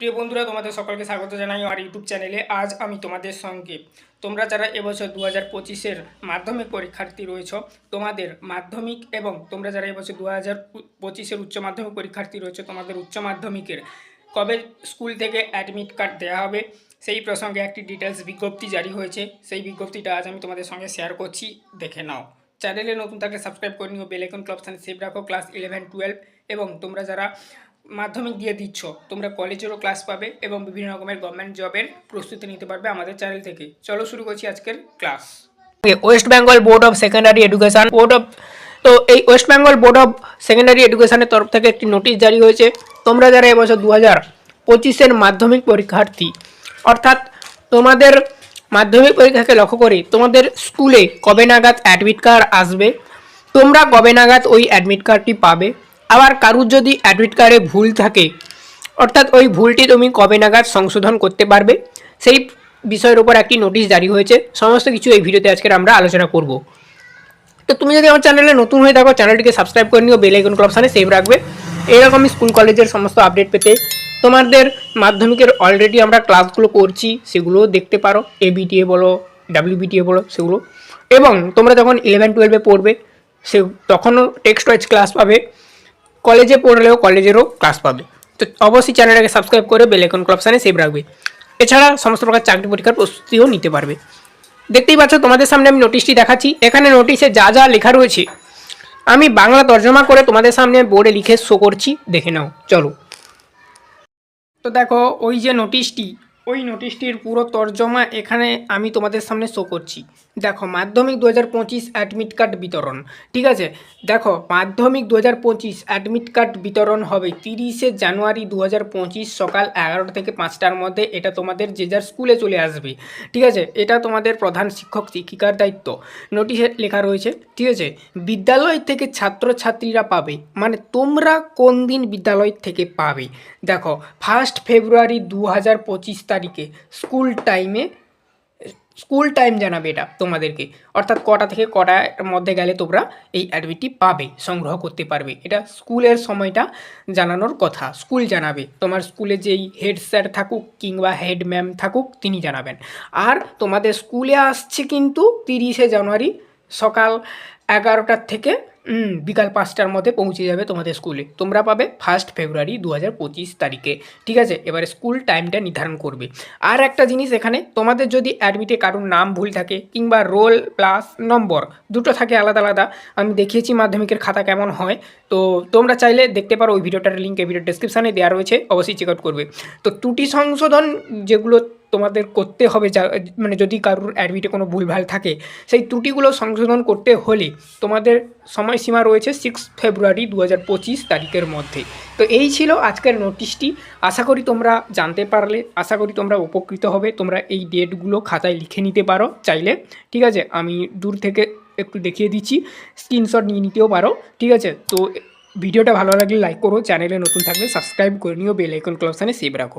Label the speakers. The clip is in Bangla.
Speaker 1: প্রিয় বন্ধুরা, তোমাদের সকলকে স্বাগত জানাই আমার ইউটিউব চ্যানেলে। আজ আমি তোমাদের সঙ্গে, তোমরা যারা এবছর দু হাজার পঁচিশের মাধ্যমিক পরীক্ষার্থী রয়েছ, তোমাদের মাধ্যমিক এবং তোমরা যারা এবছর দু হাজার পঁচিশের উচ্চ মাধ্যমিক পরীক্ষার্থী রয়েছে, তোমাদের উচ্চ মাধ্যমিকের কবে স্কুল থেকে অ্যাডমিট কার্ড দেওয়া হবে, সেই প্রসঙ্গে একটি ডিটেলস বিজ্ঞপ্তি জারি হয়েছে। সেই বিজ্ঞপ্তিটা আজ আমি তোমাদের সঙ্গে শেয়ার করছি, দেখে নাও। চ্যানেলে নতুন থাকলে সাবস্ক্রাইব করে নিও বেলাইকন ক্লাব সেভ রাখো। ক্লাস ইলেভেন, টুয়েলভ এবং তোমরা যারা মাধ্যমিক দিয়ে দিচ্ছ, তোমরা কলেজেরও ক্লাস পাবে এবং বিভিন্ন রকমের গভর্নমেন্ট জবের প্রস্তুতি নিতে পারবে আমাদের চ্যানেল থেকে। চলো শুরু করছি আজকের class West Bengal board of secondary education board of তো এই West Bengal board of secondary এডুকেশনের তরফ থেকে একটি নোটিশ জারি হয়েছে। তোমরা যারা এবছর দু হাজার পঁচিশের মাধ্যমিক পরীক্ষার্থী, অর্থাৎ তোমাদের মাধ্যমিক পরীক্ষাকে লক্ষ্য করে তোমাদের স্কুলে কবে নাগাদ অ্যাডমিট কার্ড আসবে, তোমরা কবে নাগাদ ওই অ্যাডমিট কার্ডটি পাবে আবার কারুর যদি অ্যাডমিট কার্ডে ভুল থাকে, অর্থাৎ ওই ভুলটি তুমি কবে নাগাদ সংশোধন করতে পারবে, সেই বিষয়ের উপর একটি নোটিশ জারি হয়েছে। সমস্ত কিছু এই ভিডিওতে আজকের আমরা আলোচনা করব। তো তুমি যদি আমার চ্যানেলে নতুন হয়ে থাকো চ্যানেলটিকে সাবস্ক্রাইব করে নিও বেল আইকন অপশানে সেভ রাখবে। এরকমই স্কুল কলেজের সমস্ত আপডেট পেতে তোমাদের মাধ্যমিকের অলরেডি আমরা ক্লাসগুলো করছি, সেগুলোও দেখতে পারো। এবিটিএ বলো ডাব্লিউবিটিএ বলো, সেগুলো। এবং তোমরা যখন ইলেভেন টুয়েলভে পড়বে, সে তখনও টেক্সট ওয়াইজ ক্লাস পাবে। কলেজে পড়লেও কলেজেরও ক্লাস পাবে। তো অবশ্যই চ্যানেলটাকে সাবস্ক্রাইব করে বেল আইকন অপশানে সেভ রাখবে। এছাড়া সমস্ত প্রকার চাকরি পরীক্ষার প্রস্তুতিও নিতে পারবে। দেখতেই পাচ্ছ, তোমাদের সামনে আমি নোটিশটি দেখাচ্ছি। এখানে নোটিশে যা যা লেখা রয়েছে, আমি বাংলা তর্জমা করে তোমাদের সামনে বোর্ডে লিখে শো করছি। দেখে নাও, চলো। তো দেখো, ওই যে নোটিশটি ওই নোটিশটির পুরো তর্জমা এখানে আমি তোমাদের সামনে শো করছি। দেখো, মাধ্যমিক দু হাজার পঁচিশ অ্যাডমিট কার্ড বিতরণ। ঠিক আছে? দেখো, মাধ্যমিক দু হাজার পঁচিশ অ্যাডমিট কার্ড বিতরণ হবে তিরিশে জানুয়ারি দু হাজার পঁচিশ সকাল এগারোটা থেকে পাঁচটার মধ্যে। এটা তোমাদের যে যার স্কুলে চলে আসবে। ঠিক আছে? এটা তোমাদের প্রধান শিক্ষক, শিক্ষিকার দায়িত্ব। নোটিশে লেখা রয়েছে, ঠিক আছে? বিদ্যালয় থেকে ছাত্রছাত্রীরা পাবে। মানে তোমরা কোন দিন বিদ্যালয় থেকে পাবে? দেখো ফার্স্ট ফেব্রুয়ারি দু হাজার পঁচিশ তারিখে, স্কুল টাইমে, স্কুল টাইম জানাবে এটা তোমাদেরকে। অর্থাৎ কটা থেকে কটার মধ্যে গেলে তোমরা এই অ্যাডমিটটি পাবে, সংগ্রহ করতে পারবে। এটা স্কুলের সময়টা জানানোর কথা, স্কুল জানাবে। তোমার স্কুলে যেই হেড স্যার থাকুক কিংবা হেড ম্যাম থাকুক, তিনি জানাবেন। আর তোমাদের স্কুলে আসছে কিন্তু তিরিশে জানুয়ারি সকাল এগারোটার থেকে বিকাল পাঁচটার মধ্যে পৌঁছে যাবে তোমাদের স্কুলে তোমরা পাবে ফার্স্ট ফেব্রুয়ারি দু হাজার পঁচিশ তারিখে, ঠিক আছে? এবারে স্কুল টাইমটা নির্ধারণ করবে। আর একটা জিনিস এখানে, তোমাদের যদি অ্যাডমিটে কারোর নাম ভুল থাকে, কিংবা রোল প্লাস নম্বর দুটো থাকে আলাদা আলাদা, আমি দেখিয়েছি মাধ্যমিকের খাতা কেমন হয়, তো তোমরা চাইলে দেখতে পারো ওই ভিডিওটার লিঙ্ক এই ভিডিও ডেসক্রিপশানে দেওয়া রয়েছে, অবশ্যই চেক আউট করবে। তো ত্রুটি সংশোধন যেগুলো তোমাদের করতে হবে যা মানে যদি কারোর অ্যাডমিটে কোনো ভুলভাল থাকে, সেই ত্রুটিগুলো সংশোধন করতে হলে তোমাদের সময়সীমা রয়েছে সিক্স ফেব্রুয়ারি দু হাজার পঁচিশ তারিখের মধ্যে। তো এই ছিল আজকের নোটিশটি আশা করি তোমরা জানতে পারলে, আশা করি তোমরা উপকৃত হবে, তোমরা এই ডেটগুলো খাতায় লিখে নিতে পারো চাইলে। ঠিক আছে, আমি দূর থেকে একটু দেখিয়ে দিচ্ছি স্ক্রিনশট নিয়ে নিতেও পারো। ঠিক আছে, তো ভিডিওটা ভালো লাগলে লাইক করো চ্যানেলে নতুন থাকলে সাবস্ক্রাইব করে নিও বেল আইকন সেভ রাখো।